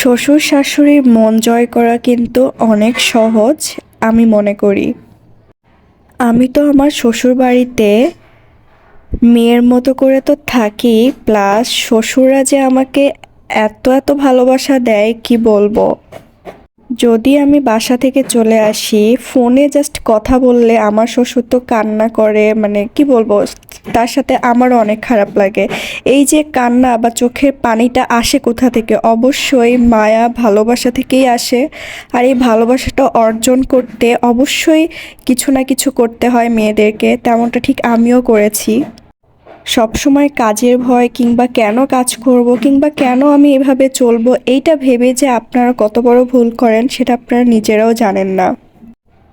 শ্বশুর শাশুড়ির মন জয় করা কিন্তু অনেক সহজ, আমি মনে করি। আমি তো আমার শ্বশুর বাড়িতে মেয়ের মতো করে তো থাকি, প্লাস শ্বশুররা যে আমাকে এত এত ভালোবাসা দেয়, কি বলব? যদি আমি বাসা থেকে চলে আসি, ফোনে জাস্ট কথা বললে আমার শ্বশুর তো কান্না করে মানে কি বলব তার সাথে আমারও অনেক খারাপ লাগে। এই যে কান্না বা চোখের পানিটা আসে কোথা থেকে? অবশ্যই মায়া, ভালোবাসা থেকেই আসে। আর এই ভালোবাসাটা অর্জন করতে অবশ্যই কিছু না কিছু করতে হয় মেয়েদেরকে। তেমনটা ঠিক আমিও করেছি। সবসময় কাজের ভয় কিংবা কেন কাজ করব কিংবা কেন আমি এভাবে চলবো, এইটা ভেবে যে আপনারা কত বড় ভুল করেন, সেটা আপনারা নিজেরাও জানেন না।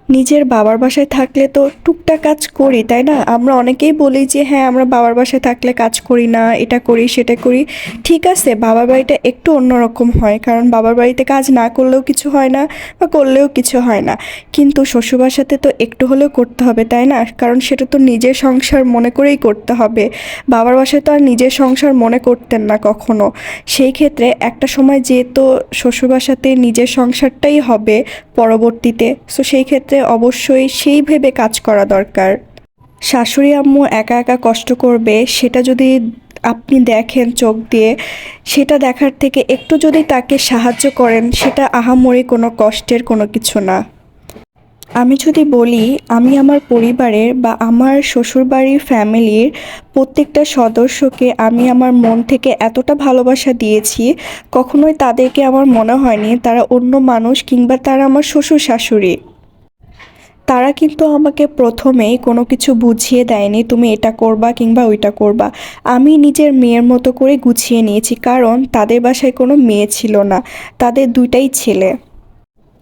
নিজের বাবার বাসায় থাকলে তো টুকটাক কাজ করি, তাই না? আমরা অনেকেই বলি যে হ্যাঁ আমরা বাবার বাসায় থাকলে কাজ করি না, এটা করি, সেটা করি। ঠিক আছে, বাবার বাড়িটা একটু অন্যরকম হয়, কারণ বাবার বাড়িতে কাজ না করলেও কিছু হয় না বা করলেও কিছু হয় না। কিন্তু শ্বশুর বাসাতে তো একটু হলেও করতে হবে, তাই না? কারণ সেটা তো নিজের সংসার মনে করেই করতে হবে। বাবার বাসায় তো আর নিজের সংসার মনে করতেন না কখনো। সেই ক্ষেত্রে একটা সময় যেহেতু শ্বশুর বাসাতে নিজের সংসারটাই হবে পরবর্তীতে সো সেই ক্ষেত্রে অবশ্যই সেই ভেবে কাজ করা দরকার। শাশুড়ি আম্মু একা একা কষ্ট করবে, সেটা যদি আপনি দেখেন চোখ দিয়ে, সেটা দেখার থেকে একটু যদি তাকে সাহায্য করেন, সেটা আহামরি কোনো কষ্টের কোনো কিছু না। আমি যদি বলি, আমি আমার পরিবারের বা আমার শ্বশুরবাড়ির ফ্যামিলির প্রত্যেকটা সদস্যকে আমি আমার মন থেকে এতটা ভালোবাসা দিয়েছি, কখনোই তাদেরকে আমার মনে হয়নি তারা অন্য মানুষ কিংবা তারা আমার শ্বশুর শাশুড়ি তারা কিন্তু আমাকে প্রথমেই কোনো কিছু বুঝিয়ে দেয়নি, তুমি এটা করবা কিংবা ওইটা করবা। আমি নিজের মেয়ের মতো করে গুছিয়ে নিয়েছি, কারণ তাদের বাসায় কোনো মেয়ে ছিল না, তাদের দুইটাই ছেলে।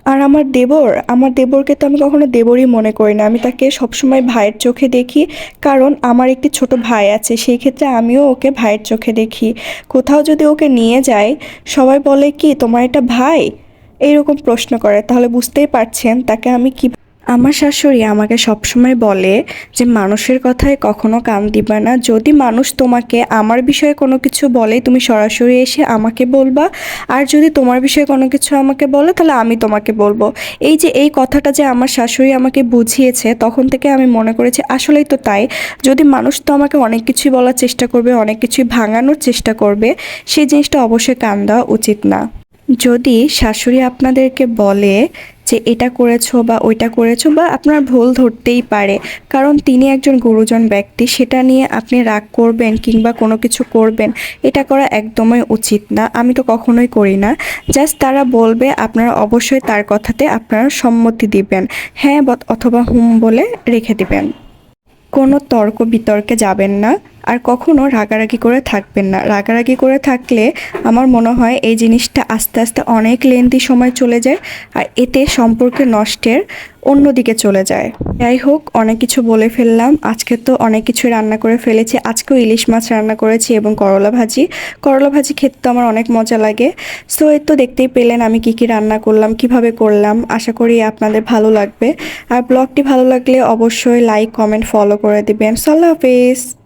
আর আমার দেবর, আমার দেবরকে তো আমি কখনো দেবরই মনে করি না, আমি তাকে সবসময় ভাইয়ের চোখে দেখি, কারণ আমার একটি ছোট ভাই আছে, সেই ক্ষেত্রে আমিও ওকে ভাইয়ের চোখে দেখি। কোথাও যদি ওকে নিয়ে যাই সবাই বলে, কি, তোমার এটা ভাই? এইরকম প্রশ্ন করে, তাহলে বুঝতেই পারছেন তাকে আমি কি আমার শাশুড়ি আমাকে সবসময় বলে যে, মানুষের কথায় কখনো কান দিবা না। যদি মানুষ তোমাকে আমার বিষয়ে কোনো কিছু বলে, তুমি সরাসরি এসে আমাকে বলবা। আর যদি তোমার বিষয়ে কোনো কিছু আমাকে বলে, তাহলে আমি তোমাকে বলব। এই যে, এই কথাটা যে আমার শাশুড়ি আমাকে বুঝিয়েছে, তখন থেকে আমি মনে করেছি, আসলেই তো তাই। যদি মানুষ তো আমাকে অনেক কিছুই বলার চেষ্টা করবে, অনেক কিছুই ভাঙানোর চেষ্টা করবে সেই জিনিসটা অবশ্যই কান দেওয়া উচিত না। যদি শাশুড়ি আপনাদেরকে বলে যে এটা করেছ বা ওইটা করেছ বা আপনার ভুল ধরতেই পারে। কারণ তিনি একজন গুরুজন ব্যক্তি, সেটা নিয়ে আপনি রাগ করবেন কিংবা কোনো কিছু করবেন, এটা করা একদমই উচিত না। আমি তো কখনোই করি না। জাস্ট তারা বলবে, আপনারা অবশ্যই তার কথাতে আপনারা সম্মতি দিবেন। হ্যাঁ অথবা হুম বলে রেখে দিবেন। কোনো তর্ক বিতর্কে যাবেন না। আর কখনো রাগারাগি করে থাকবেন না। রাগারাগি করে থাকলে আমার মনে হয় এই জিনিসটা আস্তে আস্তে অনেক লেন্দি সময় চলে যায় আর এতে সম্পর্কে নষ্টের অন্যদিকে চলে যায়। যাই হোক, অনেক কিছু বলে ফেললাম। আজকে তো অনেক কিছু রান্না করে ফেলেছি। আজকেও ইলিশ মাছ রান্না করেছি এবং করলা ভাজি। করলা ভাজি খেতে তো আমার অনেক মজা লাগে। সো, এই তো দেখতেই পেলেন আমি কি কি রান্না করলাম, কীভাবে করলাম। আশা করি আপনাদের ভালো লাগবে। আর ব্লগটি ভালো লাগলে অবশ্যই লাইক, কমেন্ট, ফলো করে দিবেন। সো আল্লাহ হাফিজ।